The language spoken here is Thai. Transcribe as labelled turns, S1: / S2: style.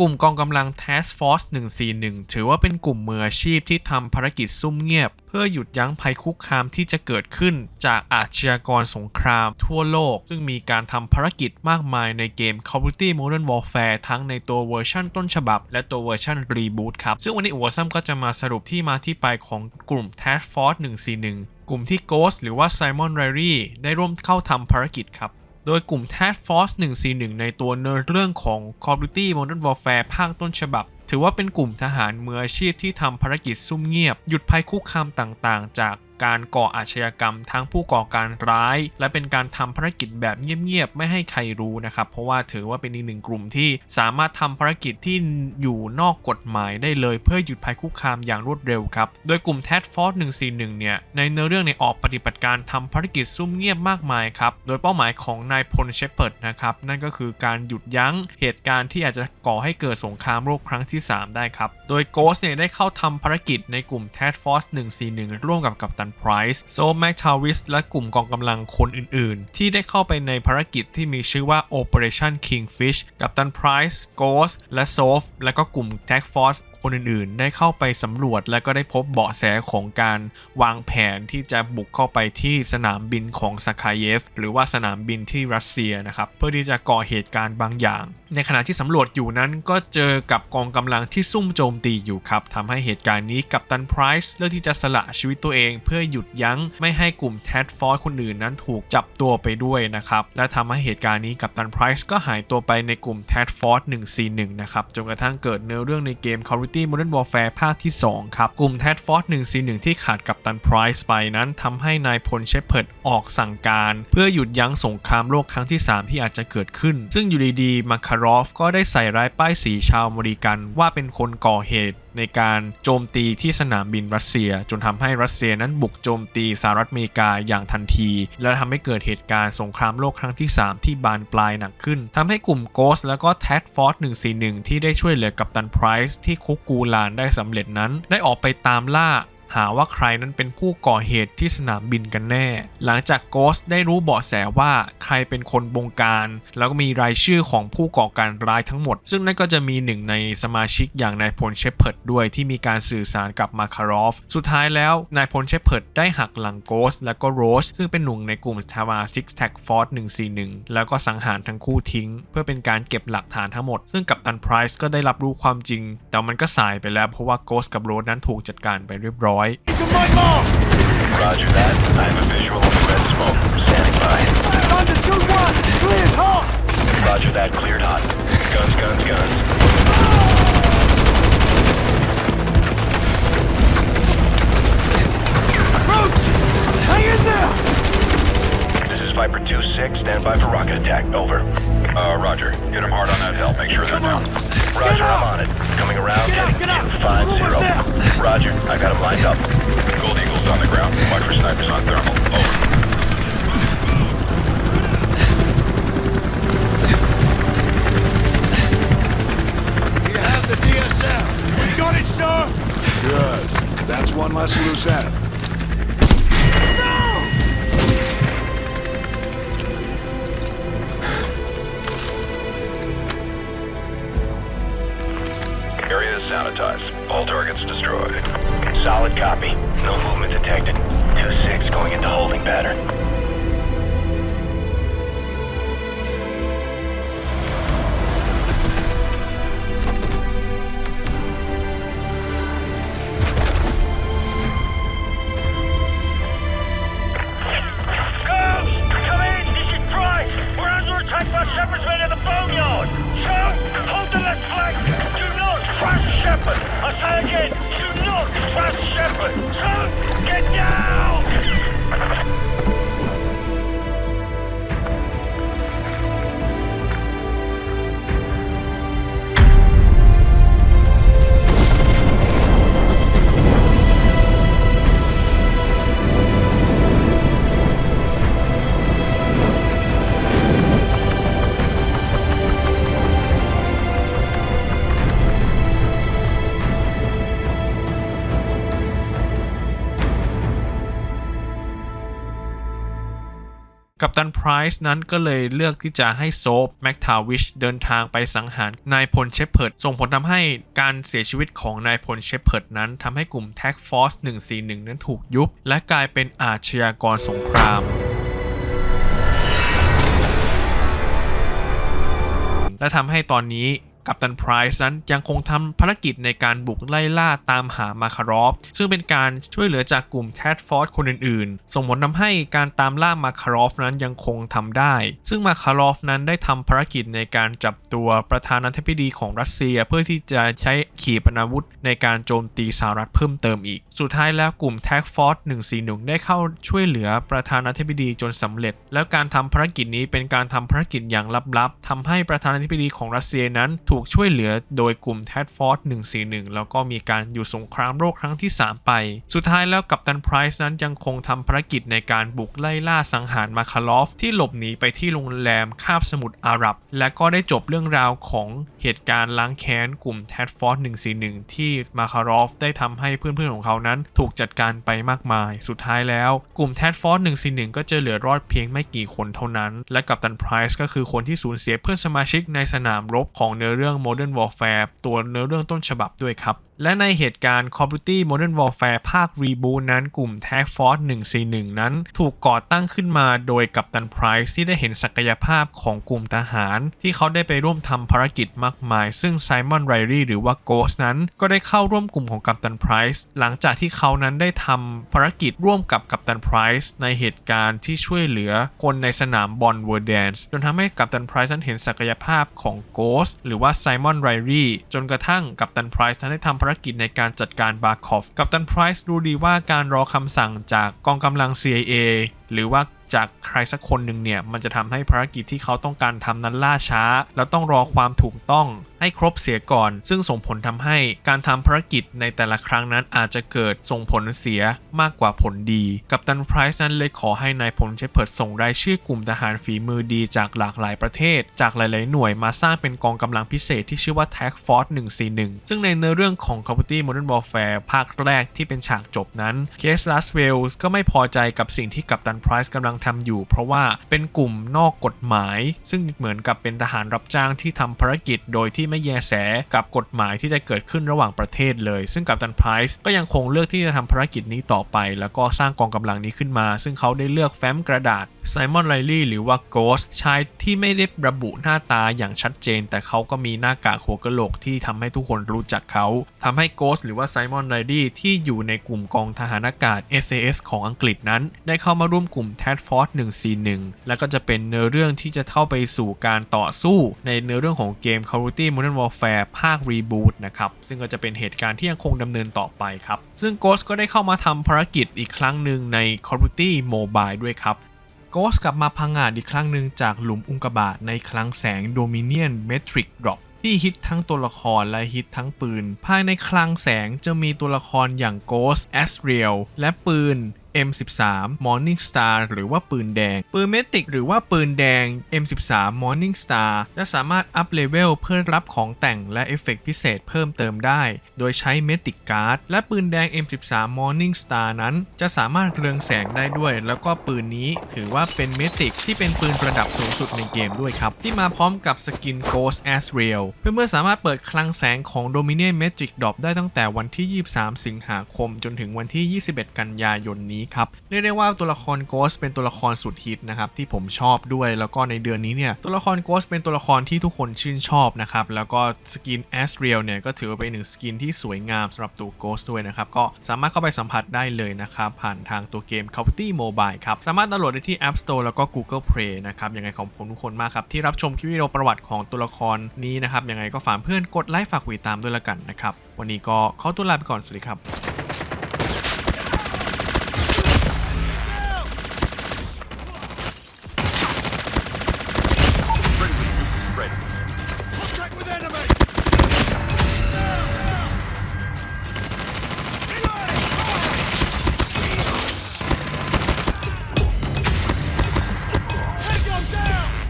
S1: กลุ่มกองกำลัง Task Force 141 ถือว่าเป็นกลุ่มมืออาชีพที่ทำภารกิจซุ่มเงียบ เพื่อหยุดยั้งภัยคุกคามที่จะเกิดขึ้นจากอาชญากรสงครามทั่วโลก ซึ่งมีการทำภารกิจมากมายในเกม Call of Duty Modern Warfare ทั้งในตัวเวอร์ชันต้นฉบับ และตัวเวอร์ชันรีบูตครับ ซึ่งวันนี้อัวซัมก็จะมาสรุปที่มาที่ไปของกลุ่ม Task Force 141 กลุ่มที่ Ghost หรือว่า Simon Riley ได้ร่วมเข้าทำภารกิจครับ โดยกลุ่ม Task Force 141 ในตัวเนื้อเรื่องของ Call of Duty Modern Warfare ภาคต้นฉบับ ถือว่าเป็นกลุ่มทหารมืออาชีพที่ทำภารกิจซุ่มเงียบ หยุดภัยคุกคามต่างๆ จาก การก่ออาชญากรรม ทั้งผู้ก่อการร้าย และเป็นการทำภารกิจแบบเงียบๆไม่ให้ใครรู้นะครับ เพราะว่าถือว่าเป็นอีกหนึ่งกลุ่มที่สามารถทำภารกิจที่อยู่นอกกฎหมายได้เลยเพื่อหยุดภัยคุกคามอย่างรวดเร็วครับ โดยกลุ่ม Task Force 141 เนี่ย ในเนื้อเรื่องในออกปฏิบัติการทำภารกิจซุ่มเงียบมากมายครับ โดยเป้าหมายของนายพลเชปเปิร์ดนะครับ นั่นก็คือการหยุดยั้งเหตุการณ์ที่อาจจะก่อให้เกิดสงครามโลกครั้งที่ 3 ได้ครับ โดย Ghost เนี่ยได้เข้าทำภารกิจในกลุ่ม Task Force 141 ร่วมกับกัปตันไพรส์โซแมคทาวิสและกลุ่มกองกำลังคนอื่นๆ ที่ได้เข้าไปในภารกิจที่มีชื่อว่า Operation Kingfish กับตันไพรส์โกสและโซฟและก็กลุ่ม Task Force คนอื่นๆ ได้เข้าไปสำรวจและก็ได้พบเบาะแสของการวางแผนที่จะบุกเข้าไปที่สนามบินของสคาเยฟ หรือว่าสนามบินที่รัสเซียนะครับเพื่อที่จะก่อเหตุการณ์บางอย่าง ในขณะที่สำรวจอยู่นั้นก็เจอกับกองกำลังที่ซุ่มโจมตีอยู่ครับทำให้เหตุการณ์นี้กัปตันไพรส์เลือกที่จะสละชีวิตตัวเองเพื่อหยุดยั้งไม่ให้กลุ่มแทดฟอร์คนอื่นนั้นถูกจับตัวไปด้วยนะครับและทำให้เหตุการณ์นี้กัปตันไพรส์ก็หายตัวไปในกลุ่มแทดฟอร์141นะครับจนกระทั่งเกิดเนื้อเรื่องในเกม Call of Duty Modern Warfare ภาคที่ 2 ครับ กลุ่ม t a d f o r c e 1 C1 ที่ขาดกับตันไพรส์ไปนั้นทำให้นายพลเชฟเพิร์ดออกสั่งการ เพื่อหยุดยั้งสงครามโลกครั้งที่ 3 ที่อาจจะเกิดขึ้น ซึ่งอยู่ดีๆมาคารอฟก็ได้ใส่ร้ายป้ายสีชาวอเมริกันว่าเป็นคนก่อเหตุ ในการโจมตีที่สนามบินรัสเซีย จนทำให้รัสเซียนั้นบุกโจมตีสหรัฐอเมริกาอย่างทันที และทำให้เกิดเหตุการณ์สงครามโลกครั้งที่ 3 ที่บานปลายหนักขึ้นทำให้กลุ่มโกสแล้วก็แทดฟอร์ด141 ที่ได้ช่วยเหลือกัปตันไพรส์ที่คุกกูลานได้สำเร็จนั้น ได้ออกไปตามล่า หาว่าใครนั้นเป็นผู้ก่อเหตุที่สนามบินกันแน่ หลังจากโกสได้รู้เบาะแสว่าใครเป็นคนบงการ แล้วก็มีรายชื่อของผู้ก่อการร้ายทั้งหมด ซึ่งนั่นก็จะมีหนึ่งในสมาชิกอย่างนายพลเชฟเพิร์ดด้วยที่มีการสื่อสารกับมาคารอฟ สุดท้ายแล้วนายพลเชฟเพิร์ดได้หักหลังโกสและก็โรสซึ่งเป็นหนุ่งในกลุ่มสตาร์มาซิกแท็กฟอร์ด141 แล้วก็สังหารทั้งคู่ทิ้ง เพื่อเป็นการเก็บหลักฐานทั้งหมด ซึ่งกัปตันไพรส์ก็ได้รับรู้ความจริง แต่มันก็สายไปแล้วเพราะว่าโกสกับโรสนั้นถูกจัดการไปเรียบร้อย
S2: roger that. I have a visual of the red smoke. Standing by.
S3: Under 2-1
S2: this is Viper 2-6, stand by for rocket attack. Over. Uh, roger. Get them hard on that hill. Make sure they're down. Roger, I'm on it. Coming around.
S3: Get out,
S2: heading
S3: get out.
S2: 250.
S3: Almost there.
S2: Roger. I got them lined up. Gold Eagle's on the ground. Watch for snipers on thermal. Over.
S3: You have the DSL. We got it, sir!
S4: Good. That's one less loose end.
S2: 녀석을 쳐! 깼냐!
S1: กัปตันไพรส์นั้นก็เลยเลือกที่จะให้โซฟแม็กทาวิชเดินทางไปสังหารนายพลเชฟเพิร์ดส่งผลทำให้การเสียชีวิตของนายพลเชฟเพิร์ดนั้นทำให้กลุ่มแท็กฟอร์ส141 นั้นถูกยุบ และกลายเป็นอาชญากรสงครามและทำให้ตอนนี้ กัปตันไพรส์นั้นยังคงทำภารกิจในการบุกไล่ล่าตามหามาคารอฟ ซึ่งเป็นการช่วยเหลือจากกลุ่มแทดฟอร์สคนอื่นๆ ส่งผลทำให้การตามล่ามาคารอฟนั้นยังคงทำได้ ซึ่งมาคารอฟนั้นได้ทำภารกิจในการจับตัวประธานาธิบดีของรัสเซีย เพื่อที่จะใช้ขีปนาวุธในการโจมตีสหรัฐเพิ่มเติมอีก สุดท้ายแล้วกลุ่มแท็กฟอร์ส141 ได้เข้าช่วยเหลือประธานาธิบดีจนสำเร็จ แล้วการทำภารกิจนี้เป็นการทำภารกิจอย่างลับๆทำให้ประธานาธิบดีของรัสเซียนั้นถถูกช่วยเหลือโดยกลุ่มแทดฟอร์ส141 แล้วก็มีการอยู่สงครามโลกครั้งที่ 3 ไป สุดท้ายแล้วกัปตันไพรส์นั้นยังคงทำภารกิจในการบุกไล่ล่าสังหารมาคาลอฟที่หลบหนีไปที่โรงแรมคาบสมุทรอาหรับ และก็ได้จบเรื่องราวของเหตุการณ์ล้างแค้นกลุ่มแทดฟอร์ส141 ที่มาคาลอฟได้ทำให้เพื่อนๆของเขานั้นถูกจัดการไปมากมาย สุดท้ายแล้ว กลุ่มแทดฟอร์ส141 ก็จะเหลือรอดเพียงไม่กี่คนเท่านั้น และกัปตันไพรส์ก็คือคนที่สูญเสียเพื่อนสมาชิกในสนามรบของเนื้อเรื่อง Modern Warfare ตัวเนื้อเรื่องต้นฉบับด้วยครับ และในเหตุการณ์ Call of Duty Modern Warfare ภาค Reboot นั้น กลุ่ม Tag Force 141 นั้น ถูกก่อตั้งขึ้นมาโดยกัปตันไพรส์ที่ได้เห็นศักยภาพของกลุ่มทหาร ที่เขาได้ไปร่วมทำภารกิจมากมาย ซึ่งไซมอนไรรี่หรือว่า Ghost นั้น ก็ได้เข้าร่วมกลุ่มของกัปตันไพรส์หลังจากที่เขานั้นได้ทำภารกิจร่วมกับกัปตันไพรส์ในเหตุการณ์ที่ช่วยเหลือคนในสนามบอลเวอร์แดนส์จนทำให้กัปตันไพรส์นั้นเห็นศักยภาพของ Ghost หรือว่าไซมอนไรรี่จนกระทั่งกัปตันไพรส์นั้นได้ทำภารกิจในการจัดการบาร์คอฟ กัปตันไพรส์รู้ดีว่าการรอคำสั่งจากกองกำลัง CIA หรือว่า จากใครสักคนหนึ่งเนี่ยมันจะทำให้ภารกิจที่เขาต้องการทำนั้นล่าช้า แล้วต้องรอความถูกต้องให้ครบเสียก่อน ซึ่งส่งผลทำให้การทำภารกิจในแต่ละครั้งนั้นอาจจะเกิดส่งผลเสียมากกว่าผลดี กัปตันไพรส์นั้นเลยขอให้นายพลเชฟเพิร์ดส่งรายชื่อกลุ่มทหารฝีมือดีจากหลากหลายประเทศ จากหลาย ๆ หน่วยมาสร้างเป็นกองกำลังพิเศษที่ชื่อว่า Tag Force 141 ซึ่งในเนื้อเรื่องของ Call of Duty Modern Warfare ภาคแรกที่เป็นฉากจบนั้นเคสลัสเวลส์ก็ไม่พอใจกับสิ่งที่กัปตันไพรส์กำลังทำอยู่ เพราะว่าเป็นกลุ่มนอกกฎหมาย ซึ่งเหมือนกับเป็นทหารรับจ้างที่ทำภารกิจ โดยที่ไม่แยแสกับกฎหมายที่จะเกิดขึ้นระหว่างประเทศเลย ซึ่งกัปตันไพรส์ก็ยังคงเลือกที่จะทำภารกิจนี้ต่อไป แล้วก็สร้างกองกำลังนี้ขึ้นมา ซึ่งเขาได้เลือกแฟ้มกระดาษไซมอนไรลี่หรือว่าโกสชายที่ไม่ได้ระบุหน้าตาอย่างชัดเจน แต่เขาก็มีหน้ากากหัวกะโหลกที่ทำให้ทุกคนรู้จักเขาทำให้โกสหรือว่าไซมอนไรลี่ที่อยู่ในกลุ่มกองทหารอากาศ SAS ของอังกฤษนั้น ได้เข้ามาร่วมกลุ่ม t a d f o r c e 141 แล้วก็จะเป็นเนื้อเรื่องที่จะเข้าไปสู่การต่อสู้ ในเนื้อเรื่องของเกม Call of Duty Modern Warfare ภาค Reboot นะครับซึ่งก็จะเป็นเหตุการณ์ที่ยังคงดำเนินต่อไปครับซึ่ง Ghost ก็ได้เข้ามาทำภารกิจอีกครั้งหนึ่งใน Call of Duty Mobile ด้วยครับ โกสกลับมาพังงาดอีกครั้งหนึ่งจากหลุมอุงกาบาตในคลังแสงโดมิเนียนเมทริกดรอปที่ฮิตทั้งตัวละครและฮิตทั้งปืน ภายในคลังแสงจะมีตัวละครอย่างโกสแอสเรียลและปืน M13 Morning Star หรือว่าปืนแดง ปืนเมติกหรือว่าปืนแดง M13 Morning Star จะสามารถอัพเลเวลเพื่อรับของแต่งและเอฟเฟกต์พิเศษเพิ่มเติมได้ โดยใช้เมติกการ์ด และปืนแดง M13 Morning Star นั้น จะสามารถเรืองแสงได้ด้วย แล้วก็ปืนนี้ถือว่าเป็นเมติกที่เป็นปืนระดับสูงสุดในเกมด้วยครับ ที่มาพร้อมกับสกิน Ghost as Real เพื่อนๆสามารถเปิดคลังแสงของ Dominion Magic Drop ได้ตั้งแต่วันที่ 23 สิงหาคม จนถึงวันที่ 21 กันยายนนี้ครับเรียกได้ว่าตัวละคร Ghost เป็นตัวละครสุดฮิตนะครับที่ผมชอบด้วย แล้วก็ในเดือนนี้เนี่ยตัวละคร Ghost เป็นตัวละครที่ทุกคนชื่นชอบนะครับแล้วก็สกิน a s r e a l เนี่ยก็ถือว่าเป็นหนึ่งสกินที่สวยงามสำหรับตัว Ghost ด้วยนะครับก็สามารถเข้าไปสัมผัสได้เลยนะครับผ่านทางตัวเกม c of Duty Mobile ครับสามารถดาวน์โหลดได้ที่ App Store แล้วก็ Google Play นะครับยังไงขอบคุณทุกคนมากครับที่รับชมคลิปวิดีโอประวัติของตัวละครนี้นะครับยังไงก็ฝากเพื่อนกดไลค์ฝากติดตามด้วยละกันนะครับวันนี้ก็ขอตัวลาไปก่อนสวัสดีครับ